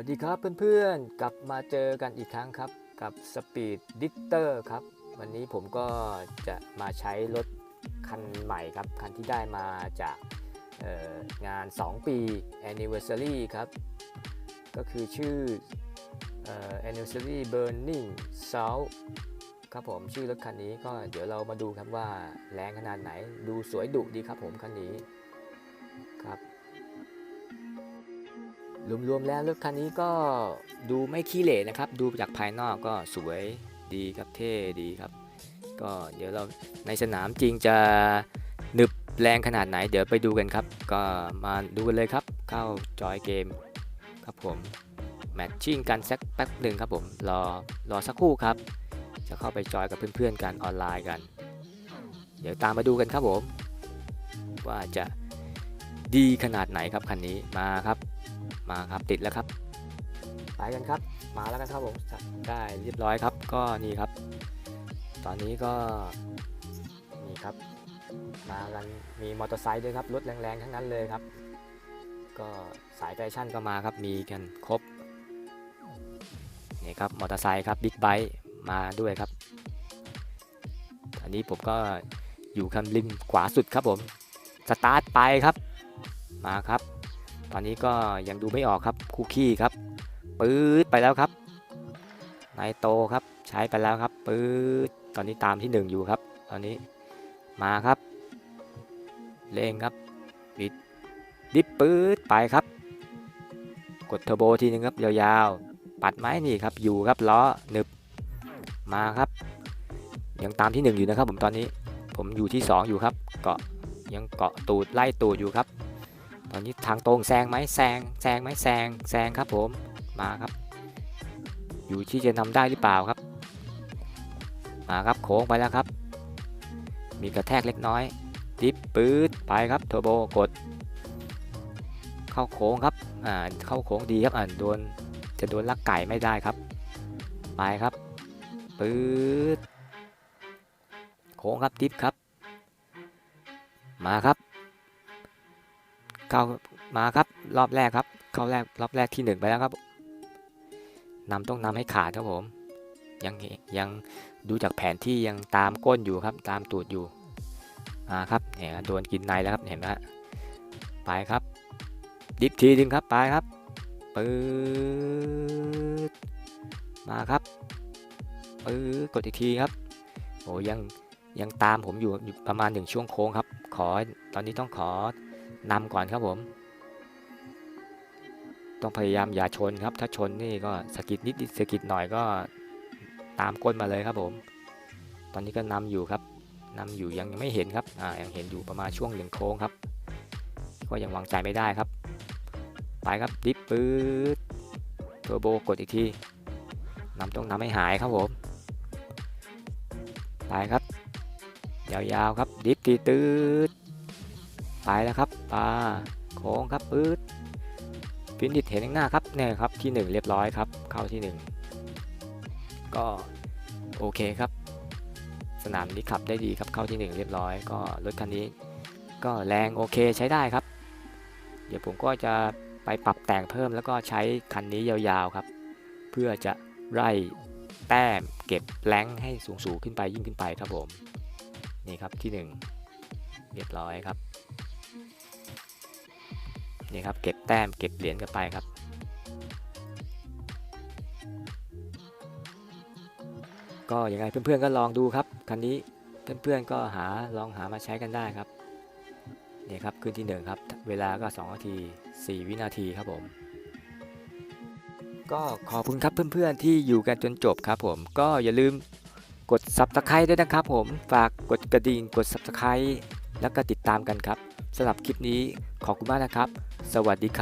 วัสดีครับเพื่อนๆ กลับมาเจอกันอีกครั้งครับกับ Speed d i c t o r ครับ วันนี้ผมก็จะมาใช้รถคันใหม่ครับ คันที่ได้มาจากเอ่องาน 2 ปี Anniversary ครับ ก็คือชื่อเอ่อ Anniversary Burning South ครับผมชื่อรถคันนี้ก็เดี๋ยวเรามาดูครับว่าแรงขนาดไหนดูสวยดุดีครับผมคันนี้ครับ รวมๆแล้วรถคันนี้ก็ดูไม่ขี้เหร่นะครับ ดูจากภายนอกก็สวยดีครับเท่ดีครับ ก็เดี๋ยวเราในสนามจริงจะหนึบแรงขนาดไหนเดี๋ยวไปดูกันครับ ก็มาดูกันเลยครับ เข้าจอยเกมครับผมแมทชิ่งกันสักแป๊บหนึ่งครับผมรอรอสักครู่ครับ จะเข้าไปจอยกับเพื่อนๆกันออนไลน์กัน เดี๋ยวตามมาดูกันครับผม ว่าจะ ดีขนาดไหนครับคันนี้มาครับ มาครับติดแล้วครับไปกันครับ มาแล้วกันครับผมได้เรียบร้อยครับ ก็นี่ครับ ตอนนี้ก็นี่ครับ มากันมีมอเตอร์ไซค์ด้วยครับรถแรงๆทั้งนั้นเลยครับ ก็สายแฟชั่นก็มาครับมีกันครบนี่ครับมอเตอร์ไซค์ครับบิ๊กไบค์มาด้วยครับอันนี้ผมก็อยู่คันริมขวาสุดครับผมสตาร์ทไปครับ มาครับ ตอนนี้ก็ยังดูไม่ออกครับคุกกี้ครับปื๊ดไปแล้วครับนายโตครับใช้ไปแล้วครับปื๊ดตอนนี้ตามที่ 1 อยู่ครับ ตอนนี้มาครับเร่งครับบิดดิบปื๊ดไปครับ กดเทอร์โบทีนึงครับยาวๆ ปัดไม้นี่ครับอยู่ครับล้อหนึบมาครับ ยังตามที่ 1 อยู่นะครับ ผมตอนนี้ผมอยู่ที่ 2 อยู่ครับ เกาะยังเกาะตูดไล่ตูดอยู่ครับ ตอนนี้ทางตรงแซงไหมแซงแซงไหมแซงแซงครับผมมาครับ อยู่ที่จะนำได้หรือเปล่าครับมาครับโค้งไปแล้วครับ มีกระแทกเล็กน้อยดิฟปื๊ดไปครับเทอร์โบกด เข้าโค้งครับอ่าเข้าโค้งดีครับอ่านโดนจะโดนลักไก่ไม่ได้ครับ ไปครับปื๊ดโค้งครับดิฟครับ มาครับ เข้ามาครับรอบแรกครับ เข้าแรกรอบแรกที่หนึ่งไปแล้วครับนำต้องนำให้ขาดครับผม ยังยังดูจากแผนที่ยังตามก้นอยู่ครับ ตามตูดอยู่มาครับเนี่ยโดนกินในแล้วครับเห็นไหมฮะไปครับ ดิฟทีนึงครับไปครับปื๊ดมาครับปื๊ดกดอีกทีครับโอ้ยังยังตามผมอยู่อยู่ประมาณหนึ่งช่วงโค้งครับ ขอตอนนี้ต้องขอ นำก่อนครับผม ต้องพยายามอย่าชนครับ ถ้าชนนี่ก็สะกิดนิดสะกิดหน่อยก็ตามก้นมาเลยครับผม ตอนนี้ก็นำอยู่ครับนำอยู่ยังไม่เห็นครับอ่ายังเห็นอยู่ประมาณช่วงหนึ่งโค้งครับ ก็ยังวางใจไม่ได้ครับ ไปครับดิฟปื๊ดเทอร์โบกดอีกทีนำต้องนำให้หายครับผมไปครับ ยาวๆครับดิฟตีตืด ไปแล้วครับปลาโค้งครับปื๊ดฟินิชเห็นข้างหน้าครับเนี่ยครับที่ 1 เรียบร้อยครับ เข้าที่ 1 ก็โอเคครับ สนามนี้ขับได้ดีครับเข้าที่ 1 เรียบร้อย ก็รถคันนี้ ก็แรงโอเคใช้ได้ครับ เดี๋ยวผมก็จะไปปรับแต่งเพิ่มแล้วก็ใช้คันนี้ยาวๆครับ เพื่อจะไล่แต้มเก็บแรงให้สูงๆขึ้นไปยิ่งขึ้นไปครับผม นี่ครับที่ 1 เรียบร้อยครับ นี่ครับเก็บแต้มเก็บเหรียญกันไปครับ ก็ยังไงเพื่อนๆก็ลองดูครับคันนี้เพื่อนๆก็หาลองหามาใช้กันได้ครับนี่ครับขึ้นที่หนึ่งครับเวลาก็2นาที 4 วินาทีครับผม ก็ขอบคุณครับเพื่อนๆที่อยู่กันจนจบครับผมก็อย่าลืมกด subscribe ด้วยนะครับผม ฝากกดกระดิ่งกด subscribe แล้วก็ติดตามกันครับสำหรับคลิปนี้ขอบคุณมากนะครับ สวัสดีครับ